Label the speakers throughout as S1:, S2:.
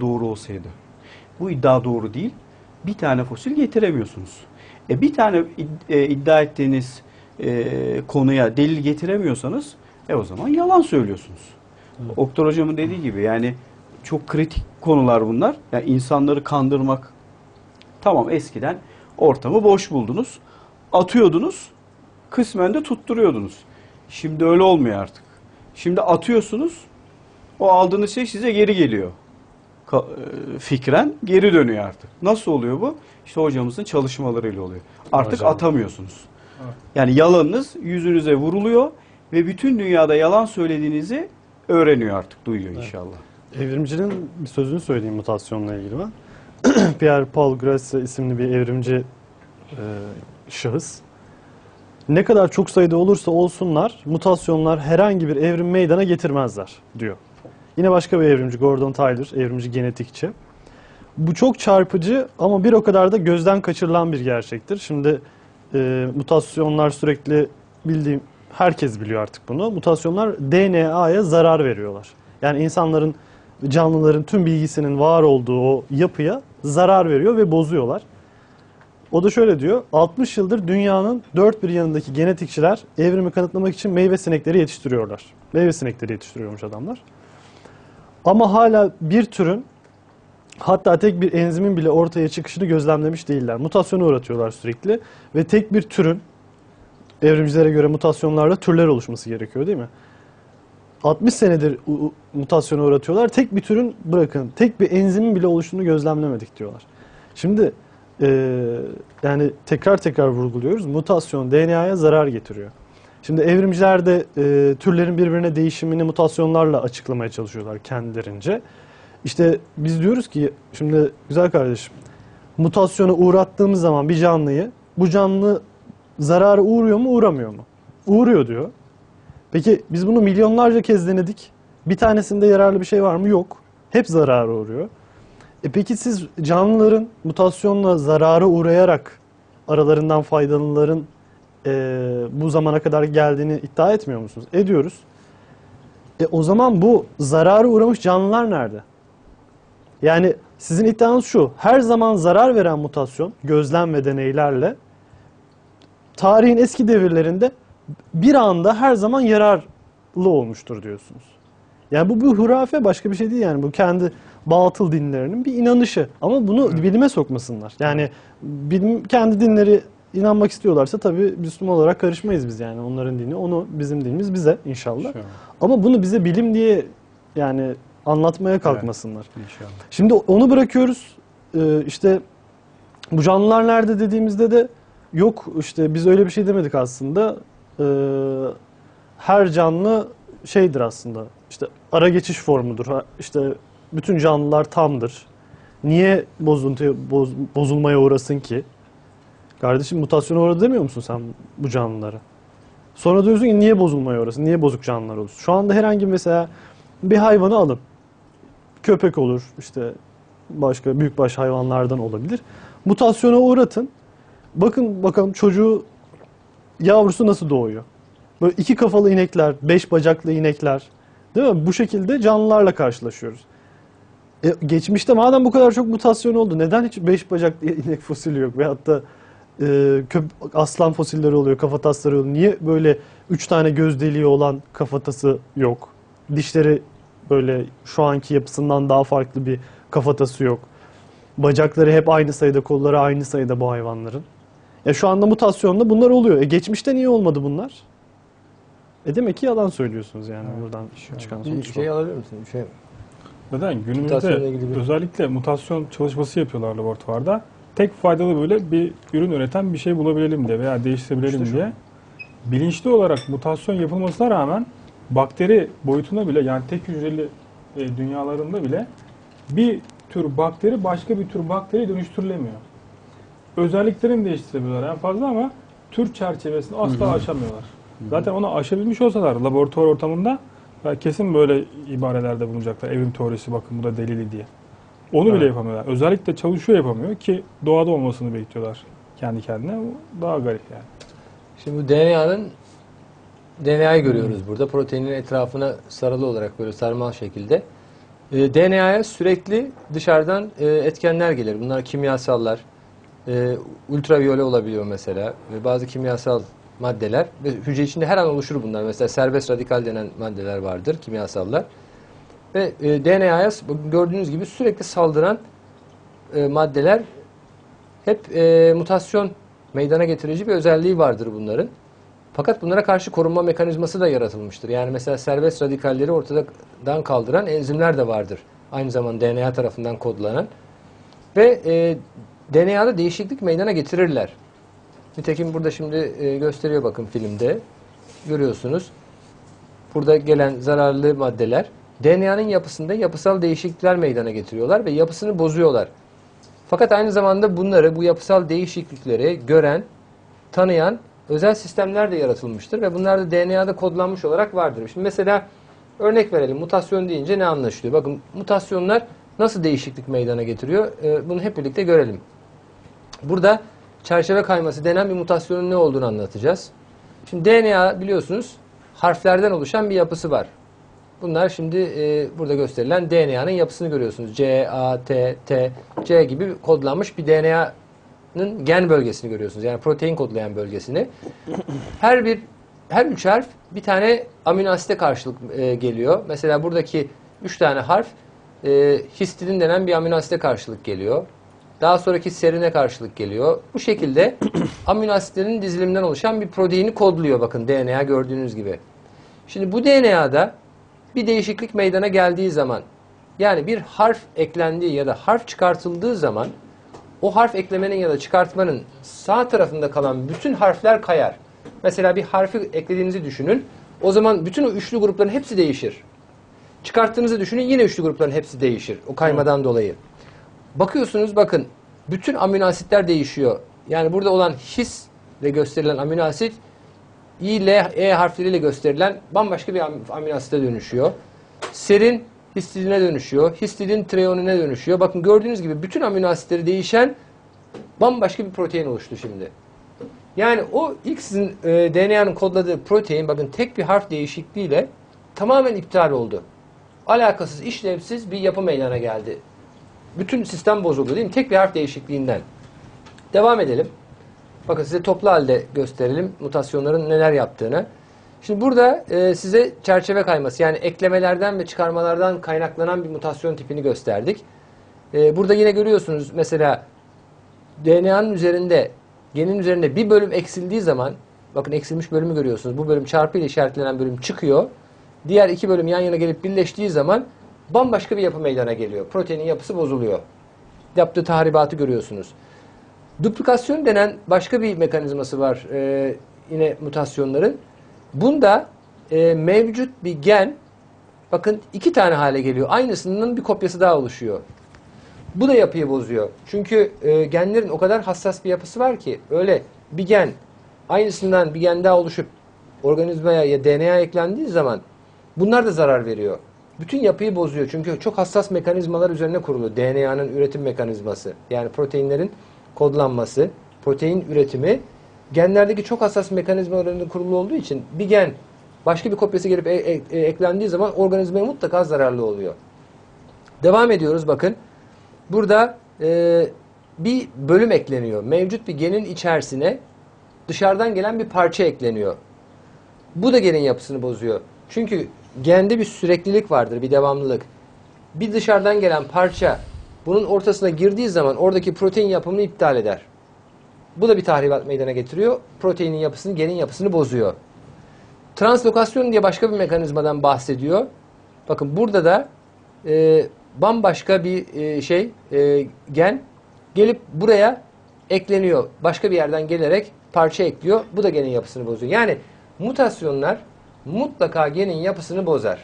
S1: doğru olsaydı. Bu iddia doğru değil. Bir tane fosil getiremiyorsunuz. E bir tane id- e, iddia ettiğiniz e, konuya delil getiremiyorsanız e o zaman yalan söylüyorsunuz. Oktar hocamın dediği gibi yani çok kritik konular bunlar. Yani insanları kandırmak tamam eskiden ortamı boş buldunuz. Atıyordunuz. Kısmen de tutturuyordunuz. Şimdi öyle olmuyor artık. Şimdi atıyorsunuz. O aldığınız şey size geri geliyor. E, fikren geri dönüyor artık. Nasıl oluyor bu? İşte hocamızın çalışmalarıyla oluyor. Artık
S2: Hocam.
S1: atamıyorsunuz.
S2: Evet.
S1: Yani yalanınız yüzünüze vuruluyor ve bütün dünyada yalan söylediğinizi öğreniyor artık, duyuyor inşallah.
S2: Evrimcinin bir sözünü söyleyeyim mutasyonla ilgili ben. Pierre Paul Grasse isimli bir evrimci e, şahıs. Ne kadar çok sayıda olursa olsunlar mutasyonlar herhangi bir evrim meydana getirmezler diyor. Yine başka bir evrimci Gordon Tyler, evrimci genetikçi. Bu çok çarpıcı ama bir o kadar da gözden kaçırılan bir gerçektir. Şimdi e, mutasyonlar sürekli bildiğim herkes biliyor artık bunu. Mutasyonlar DNA'ya zarar veriyorlar. Yani insanların canlıların tüm bilgisinin var olduğu o yapıya zarar veriyor ve bozuyorlar. O da şöyle diyor. 60 yıldır dünyanın dört bir yanındaki genetikçiler evrimi kanıtlamak için meyve sinekleri yetiştiriyorlar. Meyve sinekleri yetiştiriyormuş adamlar. Ama hala bir türün hatta tek bir enzimin bile ortaya çıkışını gözlemlemiş değiller. Mutasyona uğratıyorlar sürekli ve tek bir türün evrimcilere göre mutasyonlarla türler oluşması gerekiyor değil mi? 60 senedir mutasyona uğratıyorlar. Tek bir türün bırakın, tek bir enzimin bile oluşunu gözlemlemedik diyorlar. Şimdi e, yani tekrar tekrar vurguluyoruz. Mutasyon DNA'ya zarar getiriyor. Şimdi evrimciler de e, türlerin birbirine değişimini mutasyonlarla açıklamaya çalışıyorlar kendilerince. İşte biz diyoruz ki şimdi güzel kardeşim mutasyona uğrattığımız zaman bir canlıyı bu canlı zarara uğruyor mu uğramıyor mu? Uğruyor diyor. Peki biz bunu milyonlarca kez denedik. Bir tanesinde yararlı bir şey var mı? Yok. Hep zarara uğruyor. E peki siz canlıların mutasyonla zarara uğrayarak aralarından faydalıların e, bu zamana kadar geldiğini iddia etmiyor musunuz? Ediyoruz. E o zaman bu zarara uğramış canlılar nerede? Yani sizin iddianız şu. Her zaman zarar veren mutasyon gözlem ve deneylerle tarihin eski devirlerinde bir anda her zaman yararlı olmuştur diyorsunuz. Yani bu bir hurafe başka bir şey değil yani bu kendi batıl dinlerinin bir inanışı ama bunu bilime sokmasınlar. Yani bilim kendi dinleri inanmak istiyorlarsa tabii Müslüman olarak karışmayız biz yani onların dini onu bizim dinimiz bize inşallah.
S1: İnşallah.
S2: Ama bunu bize bilim diye yani anlatmaya kalkmasınlar.
S1: İnşallah.
S2: Şimdi onu bırakıyoruz. Ee, işte bu canlılar nerede dediğimizde de yok işte biz öyle bir şey demedik aslında. Ee, her canlı şeydir aslında. İşte ara geçiş formudur. İşte bütün canlılar tamdır. Niye bozuntuya boz- bozulmaya uğrasın ki? Kardeşim mutasyona uğradı demiyor musun sen bu canlılara? Sonra diyorsun ki niye bozulmaya uğrasın? Niye bozuk canlılar olsun? Şu anda herhangi mesela bir hayvanı alın köpek olur, işte başka büyükbaş hayvanlardan olabilir. Mutasyona uğratın. Bakın bakalım çocuğu yavrusu nasıl doğuyor. Böyle iki kafalı inekler, beş bacaklı inekler. Değil mi? Bu şekilde canlılarla karşılaşıyoruz. E, geçmişte madem bu kadar çok mutasyon oldu neden hiç beş bacaklı inek fosili yok? Veyahut da e, köp- aslan fosilleri oluyor, kafatasları oluyor. Niye böyle üç tane göz deliği olan kafatası yok? Dişleri böyle şu anki yapısından daha farklı bir kafatası yok. Bacakları hep aynı sayıda, kolları aynı sayıda bu hayvanların. E şu anda mutasyonda bunlar oluyor. E geçmişte niye olmadı bunlar? E demek ki yalan söylüyorsunuz yani buradan çıkan
S3: Bir
S2: sonuç bu.
S3: şey alabilir misin? Bir şey.
S4: Neden? Günümüzde
S3: bir-
S4: özellikle mutasyon çalışması yapıyorlar laboratuvarda. Tek faydalı böyle bir ürün üreten bir şey bulabilelim diye veya değiştirebilelim
S2: İşte
S4: diye. Bilinçli olarak mutasyon yapılmasına rağmen bakteri boyutuna bile yani tek hücreli e, dünyalarında bile bir tür bakteri başka bir tür bakteriye dönüştürülemiyor. Özelliklerini değiştirebiliyorlar en fazla ama tür çerçevesini asla aşamıyorlar. Zaten onu aşabilmiş olsalar laboratuvar ortamında ya kesin böyle ibarelerde bulunacaklar. Evrim teorisi bakın bu da delili diye. Onu bile
S2: Evet.
S4: yapamıyorlar. Özellikle çalışıyor yapamıyor ki doğada olmasını bekliyorlar kendi kendine. Bu daha garip yani.
S3: Şimdi bu DNA'nın DNA'yı görüyoruz burada. Proteinin etrafına sarılı olarak böyle sarmal şekilde E, DNA'ya sürekli dışarıdan e, etkenler gelir. Bunlar kimyasallar, e, ultraviyole olabiliyor mesela ve bazı kimyasal maddeler ve hücre içinde her an oluşur bunlar. Mesela serbest radikal denen maddeler vardır, kimyasallar. Ve e, DNA'ya gördüğünüz gibi sürekli saldıran e, maddeler hep e, mutasyon meydana getirici bir özelliği vardır bunların. Fakat bunlara karşı korunma mekanizması da yaratılmıştır. Yani mesela serbest radikalleri ortadan kaldıran enzimler de vardır. Aynı zamanda DNA tarafından kodlanan. Ve e, DNA'da değişiklik meydana getirirler. Nitekim burada şimdi e, gösteriyor bakın filmde. Görüyorsunuz. Burada gelen zararlı maddeler DNA'nın yapısında yapısal değişiklikler meydana getiriyorlar ve yapısını bozuyorlar. Fakat aynı zamanda bunları, bu yapısal değişiklikleri gören, tanıyan özel sistemler de yaratılmıştır ve bunlar da DNA'da kodlanmış olarak vardır. Şimdi mesela örnek verelim. Mutasyon deyince ne anlaşılıyor? Bakın mutasyonlar nasıl değişiklik meydana getiriyor? Ee, bunu hep birlikte görelim. Burada çerçeve kayması denen bir mutasyonun ne olduğunu anlatacağız. Şimdi DNA biliyorsunuz harflerden oluşan bir yapısı var. Bunlar şimdi e, burada gösterilen DNA'nın yapısını görüyorsunuz. C, A, T, T, C gibi kodlanmış bir DNA'nın gen bölgesini görüyorsunuz. Yani protein kodlayan bölgesini. Her bir her üç harf bir tane amino asite karşılık e, geliyor. Mesela buradaki üç tane harf e, histidin denen bir amino asite karşılık geliyor. Daha sonraki serine karşılık geliyor. Bu şekilde amino asitlerin diziliminden oluşan bir proteini kodluyor bakın DNA gördüğünüz gibi. Şimdi bu DNA'da bir değişiklik meydana geldiği zaman yani bir harf eklendiği ya da harf çıkartıldığı zaman o harf eklemenin ya da çıkartmanın sağ tarafında kalan bütün harfler kayar. Mesela bir harfi eklediğinizi düşünün. O zaman bütün o üçlü grupların hepsi değişir. Çıkarttığınızı düşünün yine üçlü grupların hepsi değişir. O kaymadan dolayı. Bakıyorsunuz bakın bütün amino asitler değişiyor. Yani burada olan his ile gösterilen amino asit I, L, E harfleriyle gösterilen bambaşka bir am- amino asite dönüşüyor. Serin histidine dönüşüyor. Histidin treonine dönüşüyor. Bakın gördüğünüz gibi bütün amino asitleri değişen bambaşka bir protein oluştu şimdi. Yani o ilk sizin e, DNA'nın kodladığı protein bakın tek bir harf değişikliğiyle tamamen iptal oldu. Alakasız, işlevsiz bir yapı meydana geldi. Bütün sistem bozuldu değil mi? Tek bir harf değişikliğinden. Devam edelim. Bakın size toplu halde gösterelim mutasyonların neler yaptığını. Şimdi burada e, size çerçeve kayması yani eklemelerden ve çıkarmalardan kaynaklanan bir mutasyon tipini gösterdik. E, burada yine görüyorsunuz mesela DNA'nın üzerinde genin üzerinde bir bölüm eksildiği zaman bakın eksilmiş bölümü görüyorsunuz. Bu bölüm çarpı ile işaretlenen bölüm çıkıyor. Diğer iki bölüm yan yana gelip birleştiği zaman bambaşka bir yapı meydana geliyor. Proteinin yapısı bozuluyor. Yaptığı tahribatı görüyorsunuz. Duplikasyon denen başka bir mekanizması var e, yine mutasyonların. Bunda e, mevcut bir gen bakın iki tane hale geliyor. Aynısının bir kopyası daha oluşuyor. Bu da yapıyı bozuyor. Çünkü e, genlerin o kadar hassas bir yapısı var ki öyle bir gen aynısından bir gen daha oluşup organizmaya ya DNA eklendiği zaman bunlar da zarar veriyor. Bütün yapıyı bozuyor. Çünkü çok hassas mekanizmalar üzerine kurulu. DNA'nın üretim mekanizması. Yani proteinlerin kodlanması, protein üretimi genlerdeki çok hassas mekanizmalar üzerine kurulu olduğu için bir gen başka bir kopyası gelip e- e- e- eklendiği zaman organizmaya mutlaka zararlı oluyor. Devam ediyoruz bakın. Burada e, bir bölüm ekleniyor. Mevcut bir genin içerisine dışarıdan gelen bir parça ekleniyor. Bu da genin yapısını bozuyor. Çünkü gende bir süreklilik vardır, bir devamlılık. Bir dışarıdan gelen parça bunun ortasına girdiği zaman oradaki protein yapımını iptal eder. Bu da bir tahribat meydana getiriyor. Proteinin yapısını, genin yapısını bozuyor. Translokasyon diye başka bir mekanizmadan bahsediyor. Bakın burada da e, bambaşka bir e, şey e, gen gelip buraya ekleniyor. Başka bir yerden gelerek parça ekliyor. Bu da genin yapısını bozuyor. Yani mutasyonlar mutlaka genin yapısını bozar.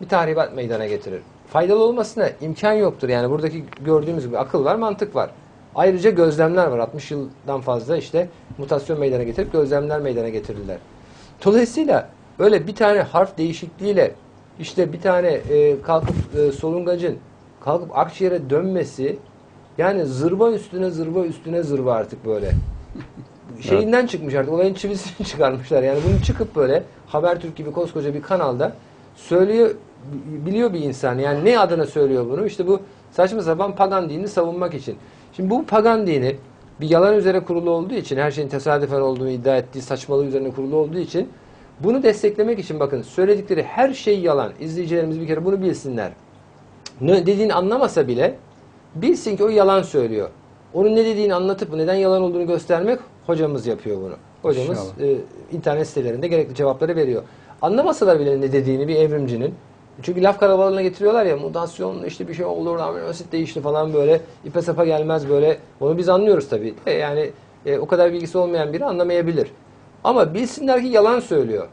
S3: Bir tahribat meydana getirir. Faydalı olmasına imkan yoktur. Yani buradaki gördüğümüz gibi akıl var, mantık var. Ayrıca gözlemler var. 60 yıldan fazla işte mutasyon meydana getirip gözlemler meydana getirirler. Dolayısıyla öyle bir tane harf değişikliğiyle işte bir tane e, kalkıp e, solungacın kalkıp akciğere dönmesi yani zırva üstüne zırva üstüne zırva artık böyle. Şeyinden çıkmış artık. Olayın çivisini çıkarmışlar. Yani bunu çıkıp böyle Habertürk gibi koskoca bir kanalda söylüyor biliyor bir insan. Yani ne adına söylüyor bunu? İşte bu saçma sapan pagan dinini savunmak için. Şimdi bu pagan dini bir yalan üzere kurulu olduğu için, her şeyin tesadüfen olduğunu iddia ettiği saçmalığı üzerine kurulu olduğu için bunu desteklemek için bakın söyledikleri her şey yalan. İzleyicilerimiz bir kere bunu bilsinler. Ne dediğini anlamasa bile bilsin ki o yalan söylüyor. Onun ne dediğini anlatıp neden yalan olduğunu göstermek hocamız yapıyor bunu. Hocamız
S1: İnşallah.
S3: e, internet sitelerinde gerekli cevapları veriyor. Anlamasalar bile ne dediğini bir evrimcinin. Çünkü laf kalabalığına getiriyorlar ya mutasyon işte bir şey olur amino asit değişti falan böyle ipe sapa gelmez böyle. Onu biz anlıyoruz tabii. E, yani e, o kadar bilgisi olmayan biri anlamayabilir. Ama bilsinler ki yalan söylüyor.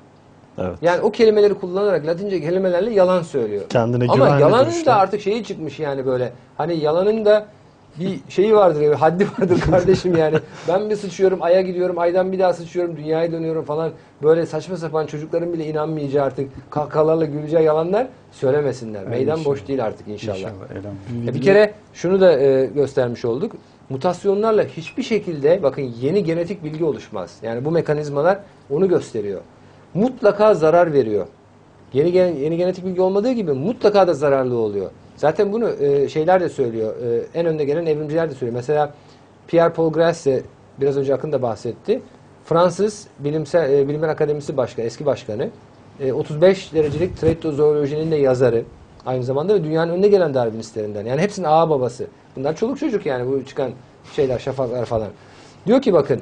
S2: Evet.
S3: Yani o kelimeleri kullanarak Latince kelimelerle yalan söylüyor.
S2: Kendine
S3: Ama yalanın da artık şeyi çıkmış yani böyle. Hani yalanın da bir şeyi vardır, bir haddi vardır kardeşim yani. Ben bir sıçıyorum, aya gidiyorum, aydan bir daha sıçıyorum, dünyaya dönüyorum falan. Böyle saçma sapan çocukların bile inanmayacağı artık kahkahalarla güleceği yalanlar söylemesinler. Meydan
S1: inşallah.
S3: boş değil artık inşallah.
S1: İnşallah. elhamdülillah.
S3: E bir kere şunu da e, göstermiş olduk. Mutasyonlarla hiçbir şekilde bakın yeni genetik bilgi oluşmaz. Yani bu mekanizmalar onu gösteriyor. Mutlaka zarar veriyor. Yeni gen- yeni genetik bilgi olmadığı gibi mutlaka da zararlı oluyor. Zaten bunu e, şeyler de söylüyor. E, en önde gelen evrimciler de söylüyor. Mesela Pierre Paul Grasse biraz önce Akın da bahsetti. Fransız Bilimsel e, Bilimler Akademisi Başkanı, eski başkanı. E, 35 derecelik Traitozoolojinin de yazarı. Aynı zamanda ve dünyanın önüne gelen Darwinistlerinden. Yani hepsinin ağa babası. Bunlar çoluk çocuk yani bu çıkan şeyler, şafaklar falan. Diyor ki bakın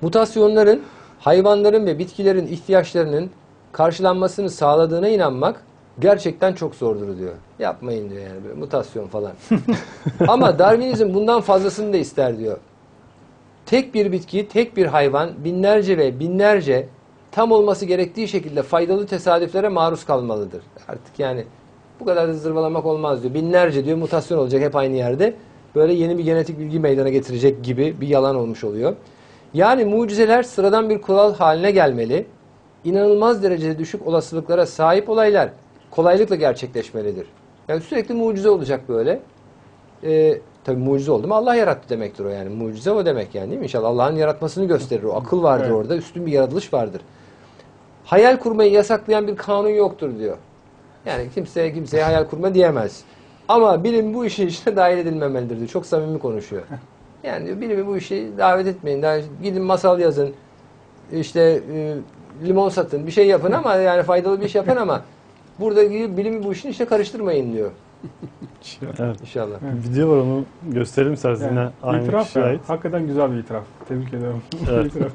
S3: mutasyonların hayvanların ve bitkilerin ihtiyaçlarının karşılanmasını sağladığına inanmak gerçekten çok zordur diyor. Yapmayın diyor yani böyle mutasyon falan. Ama Darwinizm bundan fazlasını da ister diyor. Tek bir bitki, tek bir hayvan binlerce ve binlerce tam olması gerektiği şekilde faydalı tesadüflere maruz kalmalıdır. Artık yani bu kadar da zırvalamak olmaz diyor. Binlerce diyor mutasyon olacak hep aynı yerde. Böyle yeni bir genetik bilgi meydana getirecek gibi bir yalan olmuş oluyor. Yani mucizeler sıradan bir kural haline gelmeli. İnanılmaz derecede düşük olasılıklara sahip olaylar kolaylıkla gerçekleşmelidir. Yani sürekli mucize olacak böyle. Ee, tabii mucize oldu mu Allah yarattı demektir o yani. Mucize o demek yani değil mi? İnşallah Allah'ın yaratmasını gösterir. O akıl vardır
S4: Evet.
S3: orada. Üstün bir yaratılış vardır. Hayal kurmayı yasaklayan bir kanun yoktur diyor. Yani kimseye kimseye hayal kurma diyemez. Ama bilim bu işin içine dahil edilmemelidir diyor. Çok samimi konuşuyor. Yani diyor bilimi bu işi davet etmeyin. Daha gidin masal yazın. İşte e, limon satın. Bir şey yapın ama yani faydalı bir iş yapın ama burada bilimi bu işin içine karıştırmayın diyor.
S2: Evet.
S3: İnşallah.
S2: Video var onu gösterelim isterseniz
S4: Yani
S2: yine aynı
S4: itiraf ya.
S2: ait.
S4: Hakikaten güzel bir itiraf. Tebrik ederim.
S2: Evet.
S4: İtiraf.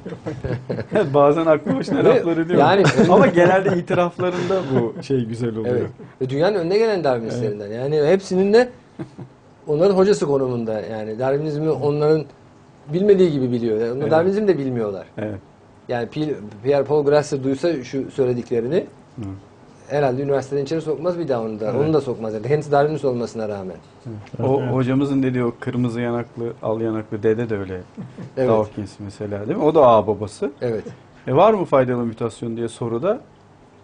S1: Bazen aklı başına
S3: Ve-
S1: laflar ediyor.
S3: yani-
S1: Ama genelde itiraflarında bu şey güzel oluyor.
S3: Evet. Ve dünyanın önüne gelen Darwinistlerinden. Yani hepsinin de onların hocası konumunda. Yani Darwinizmi onların bilmediği gibi biliyor. Yani onlar
S1: Evet.
S3: Darwinizmi de bilmiyorlar.
S1: Evet.
S3: Yani Pi- Pierre Paul Grasse duysa şu söylediklerini
S1: Hı.
S3: Herhalde üniversiteden içeri sokmaz bir daha onu da.
S1: Evet.
S3: Onu da sokmaz. Yani kendisi Darwinist olmasına rağmen.
S1: O
S4: Evet.
S1: hocamızın dediği o kırmızı yanaklı, al yanaklı dede de öyle.
S3: Evet.
S1: Dawkins mesela değil mi? O da ağ babası.
S3: Evet.
S1: E var mı faydalı mutasyon diye soruda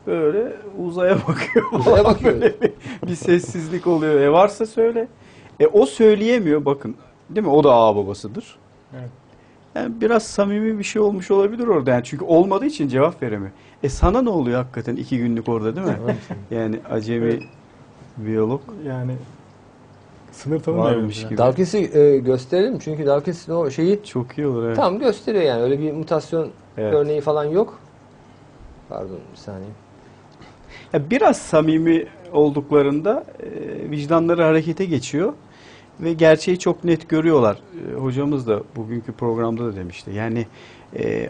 S1: böyle uzaya bakıyor.
S3: Uzaya bakıyor.
S1: Böyle bir, bir sessizlik oluyor. E varsa söyle. E o söyleyemiyor bakın. Değil mi? O da ağ babasıdır.
S4: Evet.
S1: Yani biraz samimi bir şey olmuş olabilir orada. Yani çünkü olmadığı için cevap veremiyor. E sana ne oluyor hakikaten iki günlük orada değil mi? yani acemi
S4: Evet.
S1: biyolog
S4: Yani sınır tanımıyor.
S1: Varmış
S4: yani.
S1: gibi.
S3: Dawkins'i e, gösterelim çünkü Dawkins'in o şeyi
S1: çok iyi olur. Evet.
S3: tam gösteriyor yani. Öyle bir mutasyon
S1: Evet.
S3: örneği falan yok. Pardon bir saniye.
S1: Ya biraz samimi olduklarında e, vicdanları harekete geçiyor ve gerçeği çok net görüyorlar. E, hocamız da bugünkü programda da demişti. Yani e,